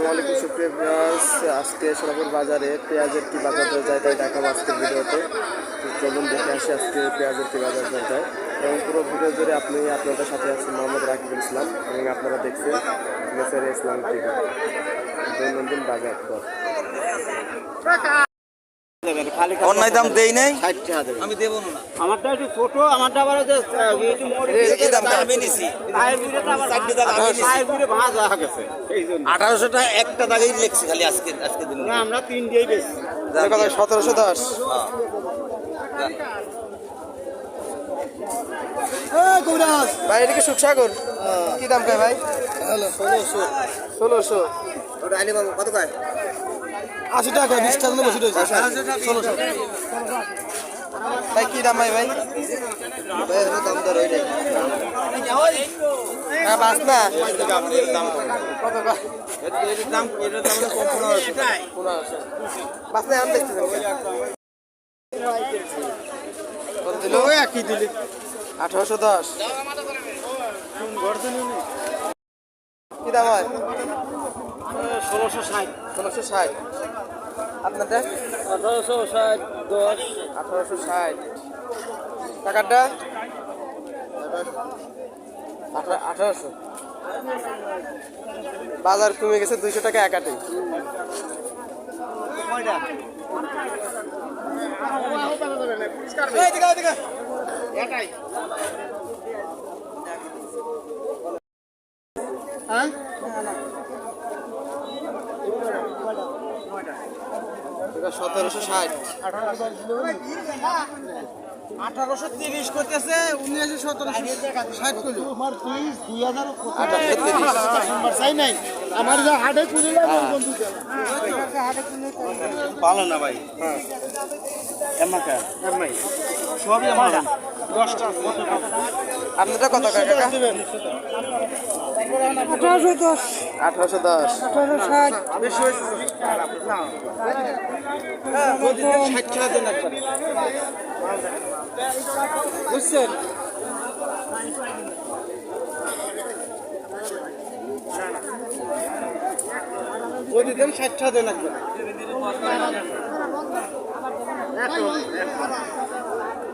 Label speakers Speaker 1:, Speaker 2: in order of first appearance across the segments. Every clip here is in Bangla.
Speaker 1: আসসালামাইকুম সুপ্রিয় ভিউয়ার্স, আজকে সোনাপুর বাজারে পেঁয়াজের কি বাজার দর যায় তাই দেখাবো আজকের ভিডিওতে। চলুন দেখে আসি আজকে পেঁয়াজের কি বাজার দর যায়। এবং পুরো ভিডিও জুড়ে আপনি, আপনাদের সাথে আছেন মোহাম্মদ রাকিবুল ইসলাম এবং আপনারা দেখছেন মেসের ইসলাম টিভি। দৈনন্দিন বাজার দর।
Speaker 2: অন্যায় দাম দেই নাই? আমি দেবো না।
Speaker 3: আমারটা একটু ছোট আমারটা আবার যে একটু মোটা।
Speaker 2: এই দামটা আমি নিছি।
Speaker 3: পায়ের বুড়োটা আবার
Speaker 2: চারটে দাগ আমি নিছি।
Speaker 3: পায়ের বুড়ো ভাঁজ গেছে এই জন্য।
Speaker 2: আঠারোশো একটা দাগেই লেখছি খালি আজকে আজকে দিন।
Speaker 3: না আমরা তিন দিয়েই বেশি।
Speaker 1: সতেরোশো দশ। ভাই এটা কি সুখসাগর? কি দাম কয় ভাই? ষোলোশো। ষোলোশো।
Speaker 2: ওটা আইনি বাবু কত কয়?
Speaker 1: আশি টাকা বিশ টাকা বসে রয়েছে। ষোলোশো। ভাই কি দাম ভাই ভাই?
Speaker 2: দাম দর
Speaker 1: হ্যাঁ বাস না বাস না আমি দিলে। আঠারোশো দশ। কি দাম হয়?
Speaker 3: ষোলোশো ষাট।
Speaker 1: ষোলোশো ষাট। আপনারটা
Speaker 3: আঠারোশো ষাট দশ।
Speaker 1: আঠারোশো ষাট। টাকাটা? আঠা- আঠারোশো। বাজার কমে গেছে দুইশো টাকা একাটে। সতেরোশো ষাট।
Speaker 3: আঠারোশো তিরিশ করতেছে উনিশশো সতেরোশো ষাট করল।
Speaker 1: আঠারোশো তিরিশ।
Speaker 3: চাই নাই। আমার যা হাটে কুড়ি
Speaker 2: ভালো না ভাই।
Speaker 3: এমাকা এমাই সবই আমার। দশটা।
Speaker 1: আপনারটা কত কাকা
Speaker 3: আঠারোশো দশ।
Speaker 1: আঠারোশো দশ।
Speaker 3: আঠারোশো ষাট। বেশি টাকা বুঝছেন? যদি দেন ষাট টাকা দেন একবার।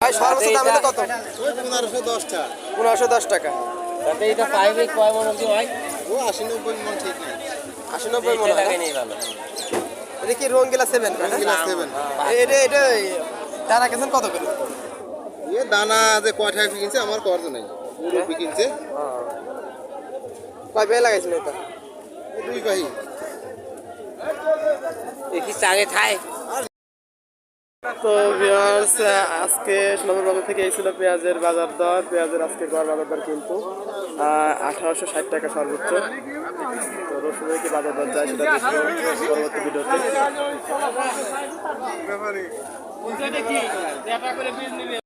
Speaker 1: ভাই সর্বোচ্চ দাম কত?
Speaker 2: পনেরোশো দশটা।
Speaker 1: পনেরোশো দশ টাকা।
Speaker 3: এটা পাইবে কয় মনে হয়
Speaker 2: ও আশি নব্বই মন ঠিক নাই।
Speaker 1: আশি নব্বই মনে হয় না? এটা কি রঙ্গিলা সেভেন
Speaker 2: রঙ্গিলা seven।
Speaker 1: এটা এটা দানা কেছেন কত করে?
Speaker 2: এ দানা যে কয় টাকা কিনছে আমার কর্জ নেই। মুরব্বি কিনছে
Speaker 1: কয় বেয়ে লাগাইছিল এটা?
Speaker 2: দুই পাহি
Speaker 3: দেখি চাগে খায়
Speaker 1: তো ভিউয়ার্স আজকে সোনাপুর বাজার থেকে এই ছিল পেঁয়াজের বাজার দর। পেঁয়াজের আজকে গড় বাজার দর কিন্তু আঠারোশো ষাট টাকা সর্বোচ্চ। তো রসুনের কি বাজার দর যায় সেটা পরবর্তী ভিডিওতে।